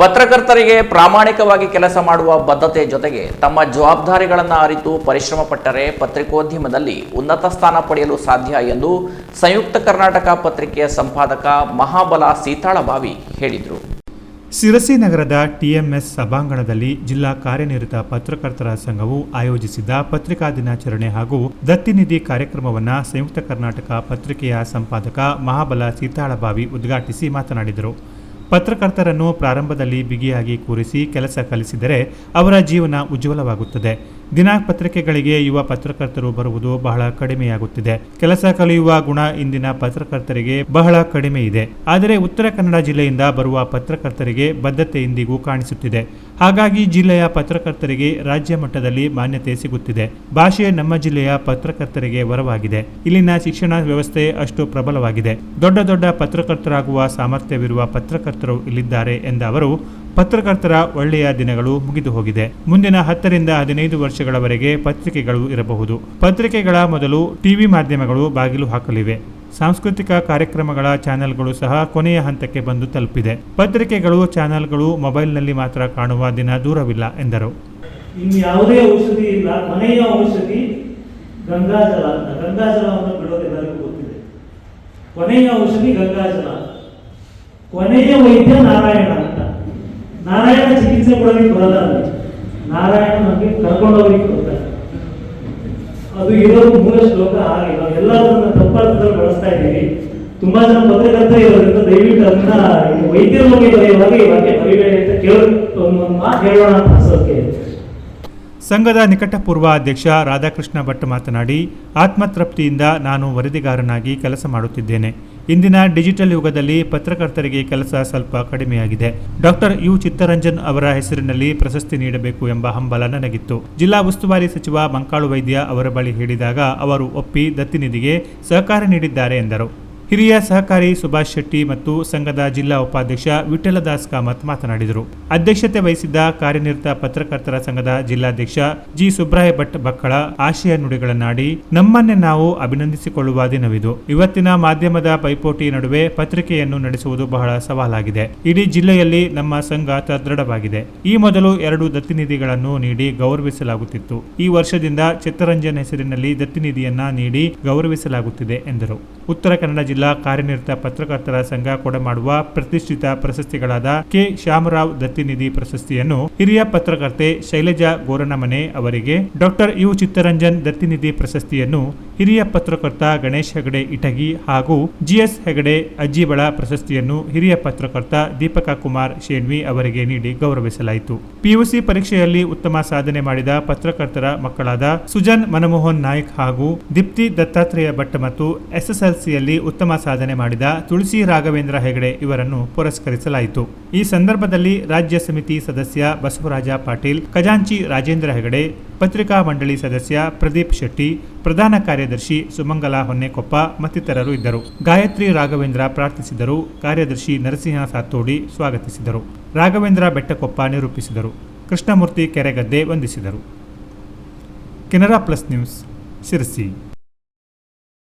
ಪತ್ರಕರ್ತರಿಗೆ ಪ್ರಾಮಾಣಿಕವಾಗಿ ಕೆಲಸ ಮಾಡುವ ಬದ್ಧತೆ ಜೊತೆಗೆ ತಮ್ಮ ಜವಾಬ್ದಾರಿಗಳನ್ನು ಅರಿತು ಪರಿಶ್ರಮ ಪಟ್ಟರೆ ಪತ್ರಿಕೋದ್ಯಮದಲ್ಲಿ ಉನ್ನತ ಸ್ಥಾನ ಪಡೆಯಲು ಸಾಧ್ಯ ಎಂದು ಸಂಯುಕ್ತ ಕರ್ನಾಟಕ ಪತ್ರಿಕೆಯ ಸಂಪಾದಕ ಮಹಾಬಲ ಸೀತಾಳಭಾವಿ ಹೇಳಿದರು. ಸಿರಸಿ ನಗರದ ಟಿಎಂಎಸ್ ಸಭಾಂಗಣದಲ್ಲಿ ಜಿಲ್ಲಾ ಕಾರ್ಯನಿರತ ಪತ್ರಕರ್ತರ ಸಂಘವು ಆಯೋಜಿಸಿದ್ದ ಪತ್ರಿಕಾ ದಿನಾಚರಣೆ ಹಾಗೂ ದತ್ತಿನಿಧಿ ಕಾರ್ಯಕ್ರಮವನ್ನು ಸಂಯುಕ್ತ ಕರ್ನಾಟಕ ಪತ್ರಿಕೆಯ ಸಂಪಾದಕ ಮಹಾಬಲ ಸೀತಾಳಭಾವಿ ಉದ್ಘಾಟಿಸಿ ಮಾತನಾಡಿದರು. ಪತ್ರಕರ್ತರನ್ನು ಪ್ರಾರಂಭದಲ್ಲಿ ಬಿಗಿಯಾಗಿ ಕೂರಿಸಿ ಕೆಲಸ ಕಲಿಸಿದರೆ ಅವರ ಜೀವನ ಉಜ್ವಲವಾಗುತ್ತದೆ. ದಿನಪತ್ರಿಕೆಗಳಿಗೆ ಯುವ ಪತ್ರಕರ್ತರು ಬರುವುದು ಬಹಳ ಕಡಿಮೆಯಾಗುತ್ತಿದೆ. ಕೆಲಸ ಕಲಿಯುವ ಗುಣ ಇಂದಿನ ಪತ್ರಕರ್ತರಿಗೆ ಬಹಳ ಕಡಿಮೆ ಇದೆ. ಆದರೆ ಉತ್ತರ ಕನ್ನಡ ಜಿಲ್ಲೆಯಿಂದ ಬರುವ ಪತ್ರಕರ್ತರಿಗೆ ಬದ್ಧತೆ ಇಂದಿಗೂ ಕಾಣಿಸುತ್ತಿದೆ. ಹಾಗಾಗಿ ಜಿಲ್ಲೆಯ ಪತ್ರಕರ್ತರಿಗೆ ರಾಜ್ಯ ಮಟ್ಟದಲ್ಲಿ ಮಾನ್ಯತೆ ಸಿಗುತ್ತಿದೆ. ಭಾಷೆ ನಮ್ಮ ಜಿಲ್ಲೆಯ ಪತ್ರಕರ್ತರಿಗೆ ವರವಾಗಿದೆ. ಇಲ್ಲಿನ ಶಿಕ್ಷಣ ವ್ಯವಸ್ಥೆ ಅಷ್ಟು ಪ್ರಬಲವಾಗಿದೆ. ದೊಡ್ಡ ದೊಡ್ಡ ಪತ್ರಕರ್ತರಾಗುವ ಸಾಮರ್ಥ್ಯವಿರುವ ಪತ್ರಕರ್ತರು ಇಲ್ಲಿದ್ದಾರೆ ಎಂದ ಅವರು ಪತ್ರಕರ್ತರ ಒಳ್ಳೆಯ ದಿನಗಳು ಮುಗಿದು ಹೋಗಿದೆ. ಮುಂದಿನ ಹತ್ತರಿಂದ ಹದಿನೈದು ವರ್ಷಗಳವರೆಗೆ ಪತ್ರಿಕೆಗಳು ಇರಬಹುದು. ಪತ್ರಿಕೆಗಳ ಮೊದಲು ಟಿವಿ ಮಾಧ್ಯಮಗಳು ಬಾಗಿಲು ಹಾಕಲಿವೆ. ಸಾಂಸ್ಕೃತಿಕ ಕಾರ್ಯಕ್ರಮಗಳ ಚಾನೆಲ್ಗಳು ಸಹ ಕೊನೆಯ ಹಂತಕ್ಕೆ ಬಂದು ತಲುಪಿದೆ. ಪತ್ರಿಕೆಗಳು, ಚಾನೆಲ್ಗಳು ಮೊಬೈಲ್ನಲ್ಲಿ ಮಾತ್ರ ಕಾಣುವ ದಿನ ದೂರವಿಲ್ಲ, ಎಂದರು. ಇನ್ನು ಯಾವುದೇ ಔಷಧಿ ಇಲ್ಲ. ಮನೆಯ ಔಷಧಿ ಗಂಗಾಜಲ ಅಂತ. ಗಂಗಾಜಲವನ್ನು ಬಿಡೋದು ಎಲ್ಲರಿಗೂ ಗೊತ್ತಿದೆ. ಕೊನೆಯ ಔಷಧಿ ಗಂಗಾಜಲ ಕೊನೆಯ ವೈದ್ಯ ನಾರಾಯಣ ನಾರಾಯಣ ಚಿಕಿತ್ಸೆ ಕೊಡೋದಕ್ಕೆ ಬರಲ್ಲ ಅಲ್ಲಿ. ನಾರಾಯಣ ನಮಗೆ ಕರ್ಕೊಂಡೋಗ್ಲಿಕ್ಕೆ ಬರ್ತಾರೆ ಅದು ಇರೋ ಮೂಲ ಶ್ಲೋಕ ಆಗಿಲ್ಲ ಎಲ್ಲರೂ ತಪ್ಪಾರ್ಥದಲ್ಲಿ ಬಳಸ್ತಾ ಇದ್ದೀವಿ. ತುಂಬಾ ಜನ ಪತ್ರಕರ್ತ ಇರೋದ್ರಿಂದ ದಯವಿಟ್ಟು ಅದನ್ನ ವೈದ್ಯರ ಬಗ್ಗೆ ಬರೆಯುವಾಗ ಈ ಬಗ್ಗೆ ಬರಿಬೇಡಿ ಅಂತ ಕೇಳೋ ಒಂದು ಮಾತು ಹೇಳೋಣ ಅಂತ ಅನ್ಸೋಕೆ ಸಂಘದ ನಿಕಟಪೂರ್ವ ಅಧ್ಯಕ್ಷ ರಾಧಾಕೃಷ್ಣ ಭಟ್ ಮಾತನಾಡಿ, ಆತ್ಮತೃಪ್ತಿಯಿಂದ ನಾನು ವರದಿಗಾರನಾಗಿ ಕೆಲಸ ಮಾಡುತ್ತಿದ್ದೇನೆ. ಇಂದಿನ ಡಿಜಿಟಲ್ ಯುಗದಲ್ಲಿ ಪತ್ರಕರ್ತರಿಗೆ ಕೆಲಸ ಸ್ವಲ್ಪ ಕಡಿಮೆಯಾಗಿದೆ. Doctor you. ಚಿತ್ತರಂಜನ್ ಅವರ ಹೆಸರಿನಲ್ಲಿ ಪ್ರಶಸ್ತಿ ನೀಡಬೇಕು ಎಂಬ ಹಂಬಲ ನನಗಿತ್ತು. ಜಿಲ್ಲಾ ಉಸ್ತುವಾರಿ ಸಚಿವ ಮಂಕಾಳು ವೈದ್ಯ ಅವರ ಬಳಿ ಹೇಳಿದಾಗ ಅವರು ಒಪ್ಪಿ ದತ್ತಿನಿಧಿಗೆ ಸಹಕಾರ ನೀಡಿದ್ದಾರೆ ಎಂದರು. ಹಿರಿಯ ಸಹಕಾರಿ ಸುಭಾಷ್ ಶೆಟ್ಟಿ ಮತ್ತು ಸಂಘದ ಜಿಲ್ಲಾ ಉಪಾಧ್ಯಕ್ಷ ವಿಠಲದಾಸ್ ಕಾಮತ್ ಮಾತನಾಡಿದರು. ಅಧ್ಯಕ್ಷತೆ ವಹಿಸಿದ್ದ ಕಾರ್ಯನಿರತ ಪತ್ರಕರ್ತರ ಸಂಘದ ಜಿಲ್ಲಾಧ್ಯಕ್ಷ ಜಿ ಸುಬ್ರಾಯ ಭಟ್ ಬಕ್ಕಳ ಆಶಯ ನುಡಿಗಳನ್ನಾಡಿ, ನಮ್ಮನ್ನೇ ನಾವು ಅಭಿನಂದಿಸಿಕೊಳ್ಳುವ ದಿನವಿದು. ಇವತ್ತಿನ ಮಾಧ್ಯಮದ ಪೈಪೋಟಿ ನಡುವೆ ಪತ್ರಿಕೆಯನ್ನು ನಡೆಸುವುದು ಬಹಳ ಸವಾಲಾಗಿದೆ. ಇಡೀ ಜಿಲ್ಲೆಯಲ್ಲಿ ನಮ್ಮ ಸಂಘ ತದೃಢವಾಗಿದೆ ಈ ಮೊದಲು ಎರಡು ದತ್ತಿನಿಧಿಗಳನ್ನು ನೀಡಿ ಗೌರವಿಸಲಾಗುತ್ತಿತ್ತು. ಈ ವರ್ಷದಿಂದ ಚಿತ್ತರಂಜನ್ ಹೆಸರಿನಲ್ಲಿ ದತ್ತಿನಿಧಿಯನ್ನ ನೀಡಿ ಗೌರವಿಸಲಾಗುತ್ತಿದೆ ಎಂದರು. ಉತ್ತರ ಕನ್ನಡ ಜಿಲ್ಲಾ ಕಾರ್ಯನಿರತ ಪತ್ರಕರ್ತರ ಸಂಘ ಕೊಡಮಾಡುವ ಪ್ರತಿಷ್ಠಿತ ಪ್ರಶಸ್ತಿಗಳಾದ ಕೆ. ಶ್ಯಾಮರಾವ್ ದತ್ತಿನಿಧಿ ಪ್ರಶಸ್ತಿಯನ್ನು ಹಿರಿಯ ಪತ್ರಕರ್ತೆ ಶೈಲಜಾ ಗೋರನಮನೆ ಅವರಿಗೆ ಡಾಕ್ಟರ್ ಯು. ಚಿತ್ತರಂಜನ್ ದತ್ತಿನಿಧಿ ಪ್ರಶಸ್ತಿಯನ್ನು ಹಿರಿಯ ಪತ್ರಕರ್ತ ಗಣೇಶ್ ಹೆಗಡೆ ಇಟಗಿ ಹಾಗೂ ಜಿಎಸ್ ಹೆಗಡೆ ಅಜ್ಜಿಬಳ ಪ್ರಶಸ್ತಿಯನ್ನು ಹಿರಿಯ ಪತ್ರಕರ್ತ ದೀಪಕ ಕುಮಾರ್ ಶೇಣ್ವಿ ಅವರಿಗೆ ನೀಡಿ ಗೌರವಿಸಲಾಯಿತು. ಪಿಯುಸಿ ಪರೀಕ್ಷೆಯಲ್ಲಿ ಉತ್ತಮ ಸಾಧನೆ ಮಾಡಿದ ಪತ್ರಕರ್ತರ ಮಕ್ಕಳಾದ ಸುಜನ್ ಮನಮೋಹನ್ ನಾಯ್ಕ್ ಹಾಗೂ ದೀಪ್ತಿ ದತ್ತಾತ್ರೇಯ ಭಟ್ ಮತ್ತು ಎಸ್ಎಸ್ಎಲ್ಸಿಯಲ್ಲಿ ಉತ್ತಮ ಸಾಧನೆ ಮಾಡಿದ ತುಳಸಿ ರಾಘವೇಂದ್ರ ಹೆಗಡೆ ಇವರನ್ನು ಪುರಸ್ಕರಿಸಲಾಯಿತು. ಈ ಸಂದರ್ಭದಲ್ಲಿ ರಾಜ್ಯ ಸಮಿತಿ ಸದಸ್ಯ ಬಸವರಾಜ ಪಾಟೀಲ್, ಖಜಾಂಚಿ ರಾಜೇಂದ್ರ ಹೆಗಡೆ ಪತ್ರಿಕಾ ಮಂಡಳಿ ಸದಸ್ಯ ಪ್ರದೀಪ್ ಶೆಟ್ಟಿ, ಪ್ರಧಾನ ಕಾರ್ಯದರ್ಶಿ ಸುಮಂಗಲ ಹೊನ್ನೆಕೊಪ್ಪ ಮತ್ತಿತರರು ಇದ್ದರು. ಗಾಯತ್ರಿ ರಾಘವೇಂದ್ರ ಪ್ರಾರ್ಥಿಸಿದರು. ಕಾರ್ಯದರ್ಶಿ ನರಸಿಂಹ ಸಾತೋಡಿ ಸ್ವಾಗತಿಸಿದರು. ರಾಘವೇಂದ್ರ ಬೆಟ್ಟಕೊಪ್ಪ ನಿರೂಪಿಸಿದರು. ಕೃಷ್ಣಮೂರ್ತಿ ಕೆರೆಗದ್ದೆ ವಂದಿಸಿದರು. Canara plus news Sirsi.